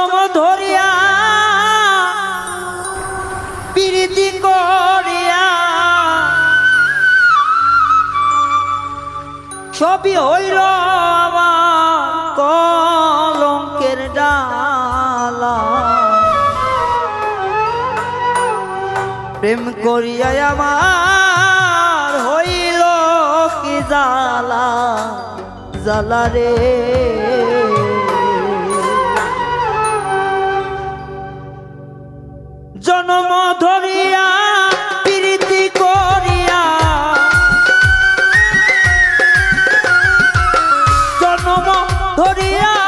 জনম ধরিয়া, প্রীতি করিয়া। সবই হইল কলঙ্কের ডালা। প্রেম করিয়া আমার হইল কি জালা জালা রে। জনম ধরিয়া প্রীতি করিয়া। জনম ধরিয়া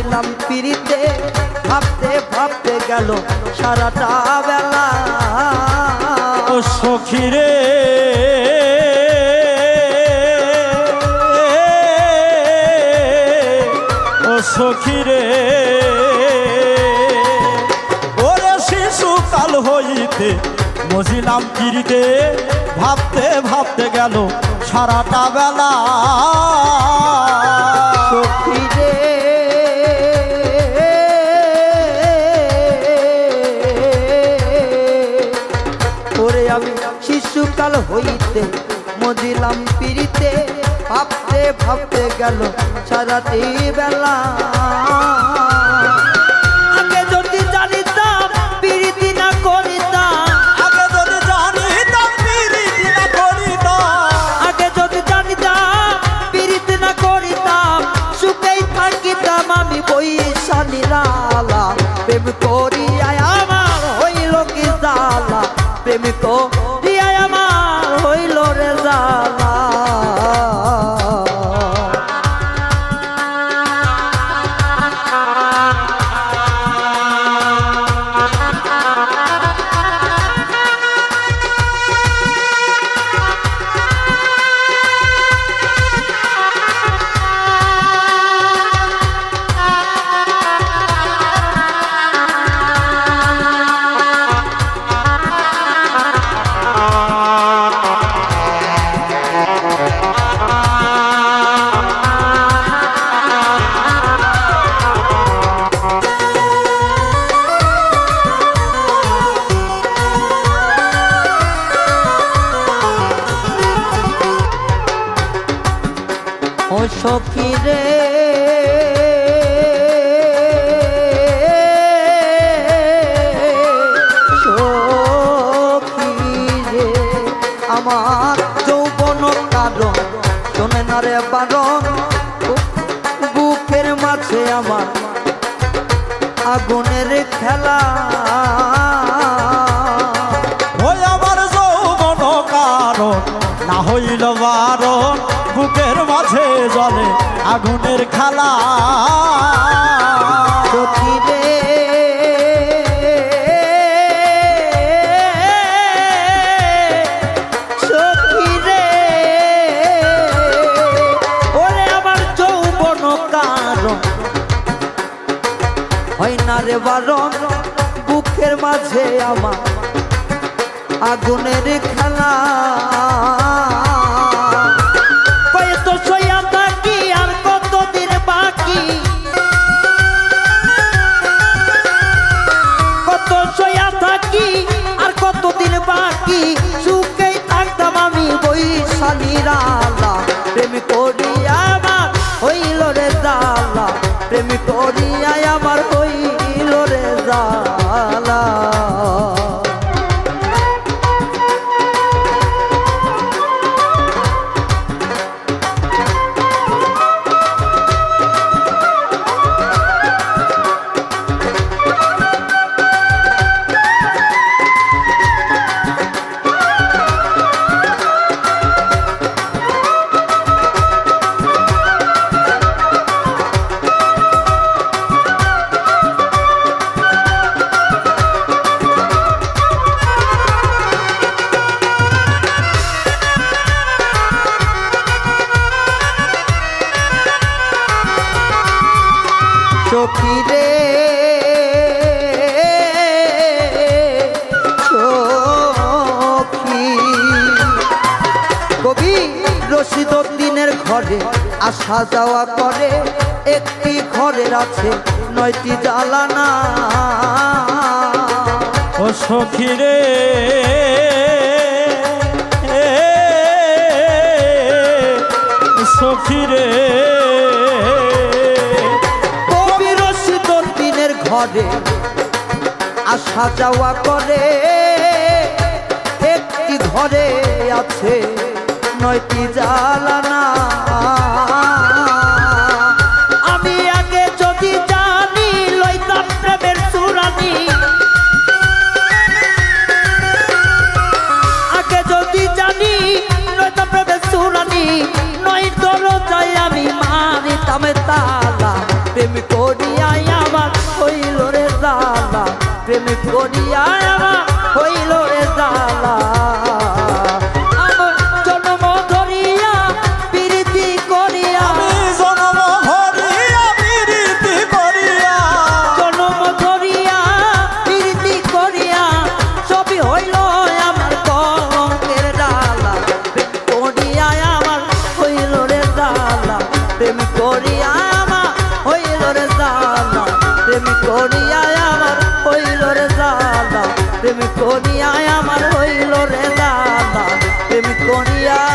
মজিলাম পিড়িতে ভাবতে ভাবতে গেল সারাটা বেলা। ও সখী রে। ও সখী রে। ওরে শিশু কাল হইতে মজিলাম কিরিতে ভাবতে ভাবতে গেল সারাটা বেলা। সখী রে আমি শিশুকাল হইতে মজিলাম পিড়িতে, ভাবতে ভাবতে গেল সারাটি বেলা। আগে যদি জানিতাম পিড়িতি না করিতাম প্রেম করিয়ায় ও সখী রে আমার যৌবন কারণ শোনে না রে বারণ। বুকের মাঝে আমার আগুনের খেলা। হইল বারণ বুকের মাঝে জলে আগুনের খালা। বুকের মাঝে আমার আগুনের খেলা। থাকি সুখে থাকতাম আমি বৈশালীরা রশিদ দিনের ঘরে আসা যাওয়া করে একটি ঘরের আছে নয়টি জ্বালানা ও সখী রে সখী রে। কবি রশিদ দিনের ঘরে আসা যাওয়া করে একটি ঘরে আছে নয়টি জ্বালানা। আমি আগে যদি জানি, লইতাম প্রেমের সুরানি। আগে যদি জানি নয়তো প্রেমের সুরানি। নয় দরজায় আমি মারিতাম তালা। প্রেম করিয়াই আমার হইল রে জালা। প্রেম করিয়াই আমার প্রেম করিয়ায় আমার হইল রে দাদা। প্রেম করিয়া